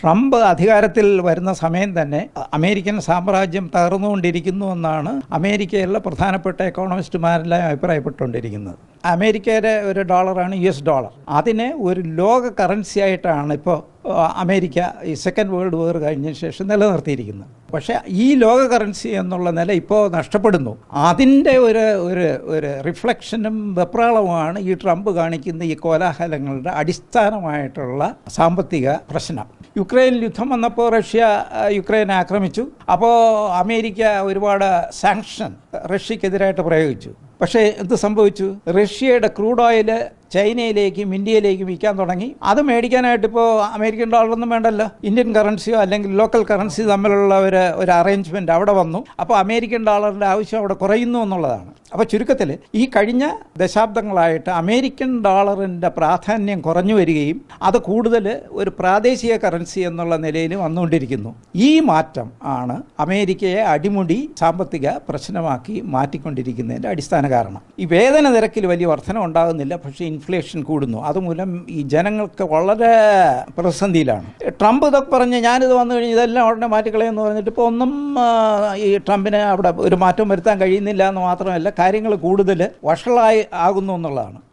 Trump അധികാരത്തിൽ വരുന്ന സമയം തന്നെ അമേരിക്കൻ സാമ്രാജ്യം തകർന്നുകൊണ്ടിരിക്കുന്നു എന്നാണ് അമേരിക്കയിലെ പ്രധാനപ്പെട്ട എക്കോണമിസ്റ്റുമാരെല്ലാം അഭിപ്രായപ്പെട്ടുകൊണ്ടിരിക്കുന്നത്. അമേരിക്കയുടെ ഒരു ഡോളറാണ് യു എസ് ഡോളർ. അതിനെ ഒരു ലോക കറൻസി ആയിട്ടാണ് ഇപ്പോൾ അമേരിക്ക ഈ സെക്കൻഡ് വേൾഡ് വാർ കഴിഞ്ഞ ശേഷം നിലനിർത്തിയിരിക്കുന്നത്. പക്ഷേ ഈ ലോക കറൻസി എന്നുള്ള നില ഇപ്പോൾ നഷ്ടപ്പെടുന്നു. അതിന്റെ ഒരു ഒരു ഒരു റിഫ്ലക്ഷനും വെപ്രാളവുമാണ് ഈ ട്രംപ് കാണിക്കുന്ന ഈ കോലാഹലങ്ങളുടെ അടിസ്ഥാനമായിട്ടുള്ള സാമ്പത്തിക പ്രശ്നം. യുക്രൈനിൽ യുദ്ധം വന്നപ്പോൾ റഷ്യ യുക്രൈനെ ആക്രമിച്ചു. അപ്പോൾ അമേരിക്ക ഒരുപാട് സാങ്ഷൻ റഷ്യക്കെതിരായിട്ട് പ്രയോഗിച്ചു. പക്ഷേ എന്ത് സംഭവിച്ചു? റഷ്യയുടെ ക്രൂഡ് ഓയിൽ ചൈനയിലേക്കും ഇന്ത്യയിലേക്കും വിൽക്കാൻ തുടങ്ങി. അത് മേടിക്കാനായിട്ട് ഇപ്പോൾ അമേരിക്കൻ ഡോളറൊന്നും വേണ്ടല്ലോ. ഇന്ത്യൻ കറൻസിയോ അല്ലെങ്കിൽ ലോക്കൽ കറൻസി തമ്മിലുള്ള ഒരു ഒരു അറേഞ്ച്മെന്റ് അവിടെ വന്നു. അപ്പോൾ അമേരിക്കൻ ഡോളറിന്റെ ആവശ്യം അവിടെ കുറയുന്നു എന്നുള്ളതാണ്. അപ്പോൾ ചുരുക്കത്തിൽ ഈ കഴിഞ്ഞ ദശാബ്ദങ്ങളായിട്ട് അമേരിക്കൻ ഡോളറിന്റെ പ്രാധാന്യം കുറഞ്ഞു വരികയും അത് കൂടുതൽ ഒരു പ്രാദേശിക കറൻസി എന്നുള്ള നിലയിൽ വന്നുകൊണ്ടിരിക്കുന്നു. ഈ മാറ്റം ആണ് അമേരിക്കയെ അടിമുടി സാമ്പത്തിക പ്രശ്നമാക്കി മാറ്റിക്കൊണ്ടിരിക്കുന്നതിന്റെ അടിസ്ഥാന കാരണം. ഈ വേതന നിരക്കിൽ വലിയ വർധന ഉണ്ടാകുന്നില്ല പക്ഷേ ഇൻഫ്ലേഷൻ കൂടുന്നു. അതുമൂലം ഈ ജനങ്ങൾക്ക് വളരെ പ്രതിസന്ധിയിലാണ്. ട്രംപ് ഇതൊക്കെ പറഞ്ഞ് ഞാനിത് വന്നു കഴിഞ്ഞ് ഇതെല്ലാം ഉടനെ മാറ്റിക്കളയെന്ന് പറഞ്ഞിട്ട് ഇപ്പോൾ ഒന്നും ഈ ട്രംപിന് അവിടെ ഒരു മാറ്റം വരുത്താൻ കഴിയുന്നില്ല എന്ന് മാത്രമല്ല കാര്യങ്ങൾ കൂടുതൽ വഷളായി ആകുന്നു എന്നുള്ളതാണ്.